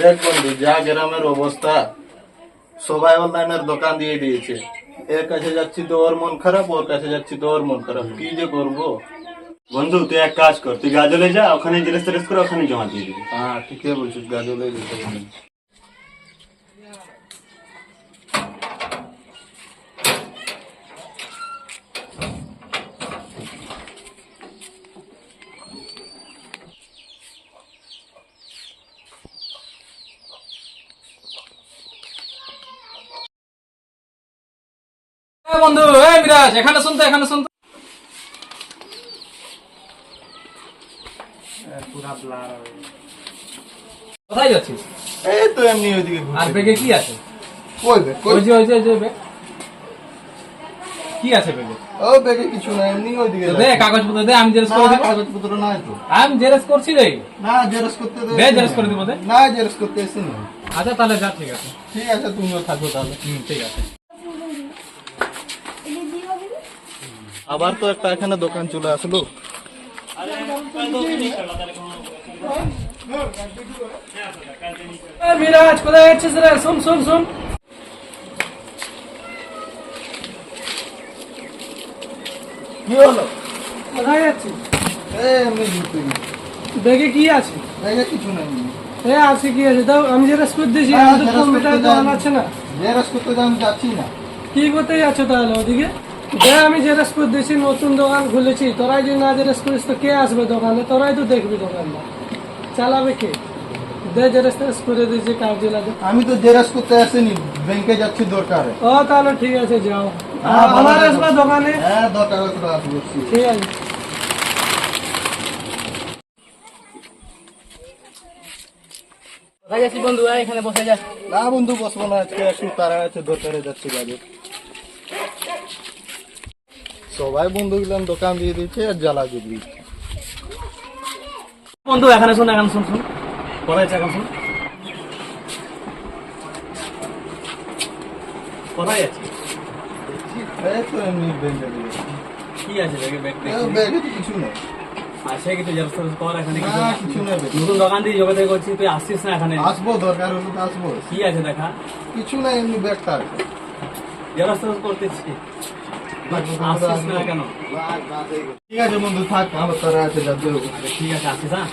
দেখ বন্ধু যা গ্রামের অবস্থা, সবাই অনলাইনের দোকান দিয়ে দিয়েছে। এর কাছে যাচ্ছি তো ওর মন খারাপ, ওর কাছে যাচ্ছি তো ওর মন খারাপ। কি যে করব? বন্ধু, তুই এক কাজ কর, তুই গাজলে যা, ওখানে জিনিস টেরেস করে ওখানে জমা দিয়ে দিবি। হ্যাঁ ঠিকই বলছিস, গাজলে যেতে বন্ধু এই মিরাজ এখানে শুনতো এখানে শুনতো। কোথায় যাচ্ছিস? এই তো এমনি ওইদিকে আর ব্যাগে কি আছে? কই বে ওই যে ওই যে ব্যাগ। কি আছে ব্যাগে? ও বেগে কিছু না এমনি ওইদিকে দে কাগজপত্র দে আমি জেরক্স না, করে দিব। কাগজপত্র নাই তো। আমি জেরক্স করছি রে। না জেরক্স করতে দে দে জেরক্স করে দিব দে। না জেরক্স করতে এসে না। আচ্ছা তাহলে যা ঠিক আছে। ঠিক আছে তুমিও থাকো তাহলে। হুম ঠিক আছে। আবার তো একটা এখানে দোকান চলে আসলো। এ মিরাজ কোথায় যাচ্ছিস রে? শুন শুন শুন। কি হলো? কোথায় যাচ্ছিস? এই এমনি ঘুরতে গেছি। ব্যাগে কি আছে? বেগে কিছু নাই। এ আছে কি আছে? দাও আমি জেরক্স করে দিয়েছি হ্যাঁ, আমি তো xerox কম্পিউটার করতে দোকান যাই। আছে না। জেরক্স করতে তো আমি যাচ্ছি না। কি করতে যাচ্ছ তাহলে ওদিকে? দে আমি জেরক্স করে দিয়েছি নতুন দোকান খুলেছি তোরাই যদি না জেরক্স করিস তো কে আসবে দোকানে? তোরাই তো দেখবি দোকানটা চালাবে কে? দে জেরক্স টেরক্স করে দিয়েছি কাজ জেলাতে আমি তো জেরক্স করতে আসিনি ব্যাংকে যাচ্ছি দরকারে। ও তাহলে ঠিক আছে যাও। হ্যাঁ, আমার আসবে দোকানে? হ্যাঁ দরকারে তো আসব ঠিক আছে। বন্ধু? এখানে বসে যা। না বন্ধু বসবো না আজকে একটু তারা আছে দরকারে যাচ্ছি বাজে সবাই বন্ধু গেলাম দোকান দিয়ে দিচ্ছে আর জ্বালা দিয়ে দিচ্ছে বন্ধু এখানে শুন এখানে শুন শুন। আছে এখন শুন। কোথায় আছে। কি আছে ব্যাগে ব্যাগ ব্যাগে তো কিছু নেই। কিছু জেরক্স কর এখানে কিছু নেই। নতুন দোকান দিয়ে করছি তুই আসছিস না এখানে? আসব দরকার হলে তো আসব। কি আছে দেখা? কিছু না এমনি ব্যাগটা আছে। জেরক্স করতেছি। ঠিক আছে বন্ধু থাক আমার তারা আছে যাতে ঠিক আছে আসছিস হ্যাঁ?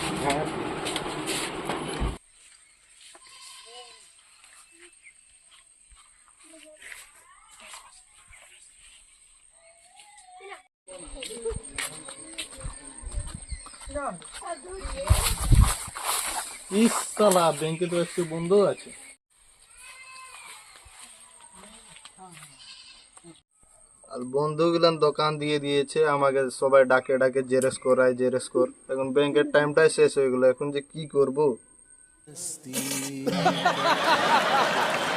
ইস সালা ব্যাংকে তো একটু বন্ধ আছে। আর বন্ধু গুলান দোকান দিয়ে দিয়েছে, আমাকে সবাই ডাকে ডাকে জেরক্স করায় জেরেস কর। এখন ব্যাংকের টাইমটাই শেষ হয়ে গেলো, এখন যে কি করব?